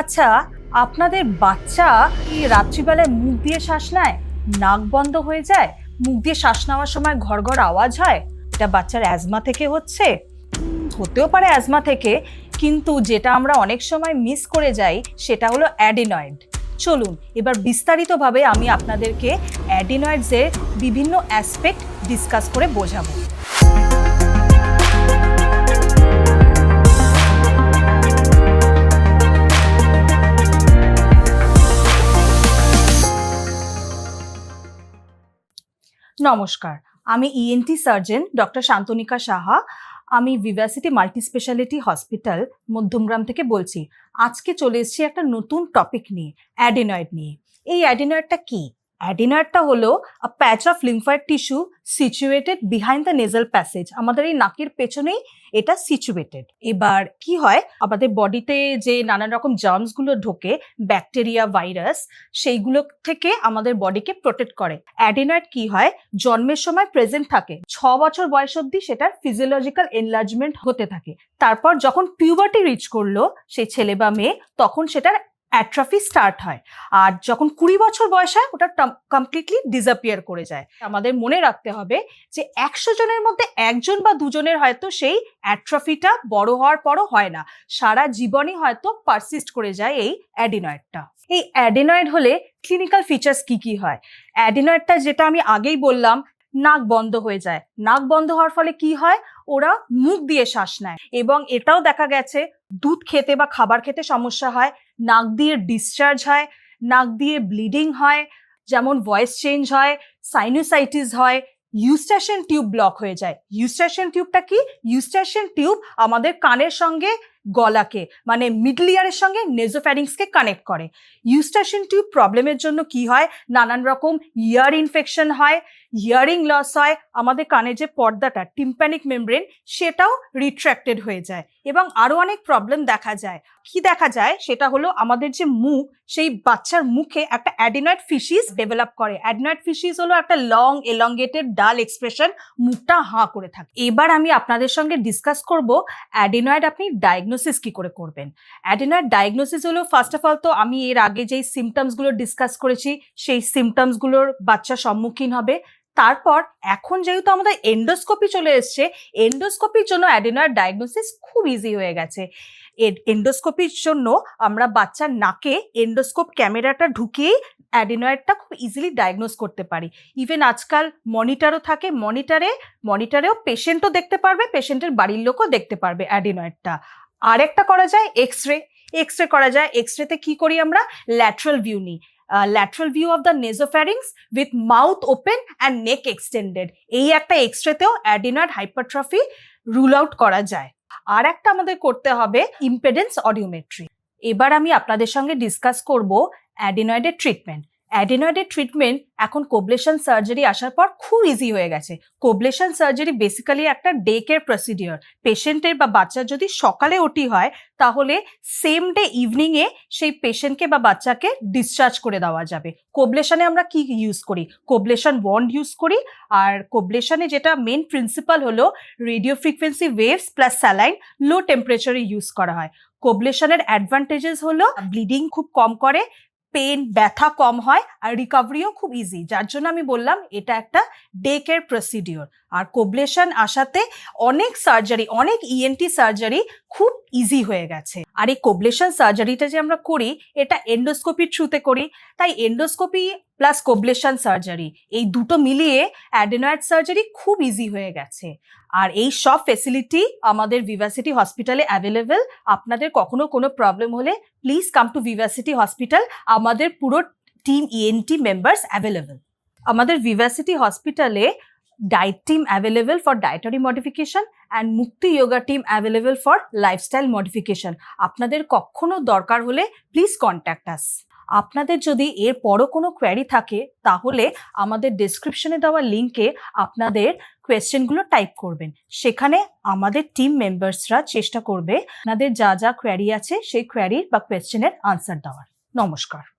আচ্ছা আপনাদের বাচ্চা কি রাত্রিবেলায় মুখ দিয়ে শ্বাস নেয়? নাক বন্ধ হয়ে যায়? মুখ দিয়ে শ্বাস নেওয়ার সময় ঘর ঘর আওয়াজ হয়? এটা বাচ্চার অ্যাজমা থেকে হচ্ছে? হতেও পারে অ্যাজমা থেকে, কিন্তু যেটা আমরা অনেক সময় মিস করে যাই, সেটা হলো অ্যাডিনয়েড। চলুন, এবার বিস্তারিতভাবে আমি আপনাদেরকে অ্যাডিনয়েডসের বিভিন্ন অ্যাসপেক্ট ডিসকাস করে বোঝাবো। নমস্কার। আমি ENT surgeon doctor Shantanika Saha. আমি Vivacity multi speciality hospital Madhyamgram থেকে বলছি। আজকে চলে এসেছি একটা নতুন টপিক নিয়ে অ্যাডেনয়েড নিয়ে। এই অ্যাডেনয়েডটা কি? অ্যাডিনয়েডটা হলো a patch of lymphoid tissue situated behind the nasal passage আমাদের এই নাকের পেছনেই এটা সিচুয়েটেড এবার কি হয়? আমাদের বডিতে যে নানান রকম জার্মসগুলো ঢোকে ব্যাকটেরিয়া ভাইরাস সেইগুলো থেকে আমাদের বডিকে প্রোটেক্ট করে। অ্যাডিনয়েড কি হয়? জন্মের সময় প্রেজেন্ট থাকে। ছ বছর বয়স অবধি সেটার ফিজিওলজিক্যাল এনলার্জমেন্ট হতে থাকে। তারপর যখন পিউবার্টি রিচ করল, সেই ছেলে বা মেয়ে, তখন সেটার অ্যাট্রফি স্টার্ট হয়। আর যখন কুড়ি বছর বয়স হয়, ওটা কমপ্লিটলি ডিসঅ্যাপিয়ার করে যায়। আমাদের মনে রাখতে হবে যে একশো জনের মধ্যে একজন বা দুজনের হয়তো সেই অ্যাট্রফিটা বড় হওয়ার পরও হয় না। সারা জীবনই হয়তো পারসিস্ট করে যায় এই অ্যাডিনয়েডটা এই অ্যাডিনয়েড হলে ক্লিনিক্যাল ফিচার্স কি কি হয়? অ্যাডিনয়েডটা যেটা আমি আগেই বললাম, নাক বন্ধ হয়ে যায়। নাক বন্ধ হওয়ার ফলে কি হয়? ওরা মুখ দিয়ে শ্বাস নেয়। এবং এটাও দেখা গেছে দুধ খেতে বা খাবার খেতে সমস্যা হয়, নাক দিয়ে ডিসচার্জ হয়, নাক দিয়ে ব্লিডিং হয়, যেমন ভয়েস চেঞ্জ হয় সাইনোসাইটিস হয় ইউস্টেশন টিউব ব্লক হয়ে যায়। ইউস্টেশন টিউবটা কি? ইউস্টেশন টিউব আমাদের কানের সঙ্গে গলাকে মানে মিডল ইয়ারের সঙ্গে নেজোফ্যারিংসকে কানেক্ট করে। ইউস্টেশন টিউব প্রবলেমের জন্য কি হয়? নানান রকম ইয়ার ইনফেকশন হয় ইয়ারিং লস হয়, আমাদের কানে যে পর্দাটা টিম্প্যানিক মেমব্রেন সেটাও রিট্র্যাক্টেড হয়ে যায়। এবং আরও অনেক প্রবলেম দেখা যায়। কি দেখা যায়? সেটা হলো আমাদের যে মুখ, সেই বাচ্চার মুখে একটা অ্যাডিনয়েড ফিশিস ডেভেলপ করে। অ্যাডিনয়েড ফিশিস হলো একটা লং এলঙ্গেটেড ডাল এক্সপ্রেশন মুখটা হাঁ করে থাকে। এবার আমি আপনাদের সঙ্গে ডিসকাস করব অ্যাডিনয়েড আপনি ডায়াগনোসিস কি করে করবেন? অ্যাডিনয়েড ডায়াগনোসিস হলো ফার্স্ট অফ অল তো আমি এর আগে যেই সিমটমসগুলো ডিসকাস করেছি, সেই সিমটমসগুলোর বাচ্চা সম্মুখীন হবে। তারপর এখন যেহেতু আমাদের এন্ডোস্কোপি চলে এসছে এন্ডোস্কোপির জন্য অ্যাডিনয়েড ডায়াগনোসিস খুব ইজি হয়ে গেছে। এন্ডোস্কোপির জন্য আমরা বাচ্চার নাকে এন্ডোস্কোপ ক্যামেরাটা ঢুকিয়েই অ্যাডিনয়েডটা খুব ইজিলি ডায়াগনোস করতে পারি। ইভেন আজকাল মনিটরও থাকে মনিটরে মনিটরেও পেশেন্টও দেখতে পারবে পেশেন্টের বাড়ির লোকও দেখতে পারবে অ্যাডিনয়েডটা আরেকটা করা যায় এক্স রে এক্স রে করা যায় এক্স রেতে কি করি আমরা? ল্যাটারাল ভিউ নিই। Lateral view of the nasopharynx with mouth open and neck extended এই একটা এক্স রেতেও অ্যাডিনয়েড হাইপারট্রফি রুল আউট করা যায়। আর একটা আমাদের করতে হবে ইম্পেডেন্স অডিওমেট্রি এবার আমি আপনাদের সঙ্গে ডিসকাস করব অ্যাডিনয়েডের ট্রিটমেন্ট অ্যাডিনয়েডের ট্রিটমেন্ট এখন কোবলেশন সার্জারি আসার পর খুব ইজি হয়ে গেছে। কোবলেশন সার্জারি বেসিক্যালি একটা ডে কেয়ার প্রসিডিওর পেশেন্টের বা বাচ্চার যদি সকালে ওটি হয়, তাহলে সেম ডে ইভিনিংয়ে সেই পেশেন্টকে বা বাচ্চাকে ডিসচার্জ করে দেওয়া যাবে। কোবলেশনে আমরা কি ইউজ করি? কোবলেশন ওয়ান্ড ইউজ করি। আর কোবলেশনে যেটা মেন প্রিন্সিপাল হলো radio frequency waves plus saline low টেম্পারেচারে ইউজ করা হয়। কোবলেশনের অ্যাডভান্টেজেস হলো ব্লিডিং খুব কম করে পেন ব্যথা কম হয় আর রিকভারিও খুব ইজি যার জন্য আমি বললাম, এটা একটা ডে কেয়ার প্রসিডিওর আর কোবলেশন আসাতে অনেক সার্জারি অনেক ইএনটি সার্জারি খুব ইজি হয়ে গেছে। আর এই কোবলেশন সার্জারিটা যে আমরা করি, এটা এন্ডোস্কোপির থ্রুতে করি। তাই এন্ডোস্কোপি প্লাস কোবলেশন সার্জারি এই দুটো মিলিয়ে অ্যাডেনয়েড সার্জারি খুব ইজি হয়ে গেছে। আর এই সব ফেসিলিটি আমাদের ভিভাসিটি হসপিটালে অ্যাভেলেবেল আপনাদের কখনো কোনো প্রবলেম হলে please come to Vivacity hospital আমাদের পুরো টিম ইএনটি মেম্বার্স অ্যাভেলেবেল আমাদের ভিভাসিটি হসপিটালে diet team available for dietary modification and Mukti yoga team available for lifestyle modification আপনাদের কখনো দরকার হলে প্লিজ কন্ট্যাক্ট আস আপনাদের যদি এর পরও কোনো কোয়ারি থাকে, তাহলে আমাদের ডিসক্রিপশনে দেওয়া লিঙ্কে আপনাদের কোয়েশ্চেনগুলো টাইপ করবেন। সেখানে আমাদের টিম মেম্বার্সরা চেষ্টা করবে আপনাদের যা যা কোয়ারি আছে, সেই কোয়ারির বা কোয়েশ্চেনের আনসার দেওয়ার। নমস্কার।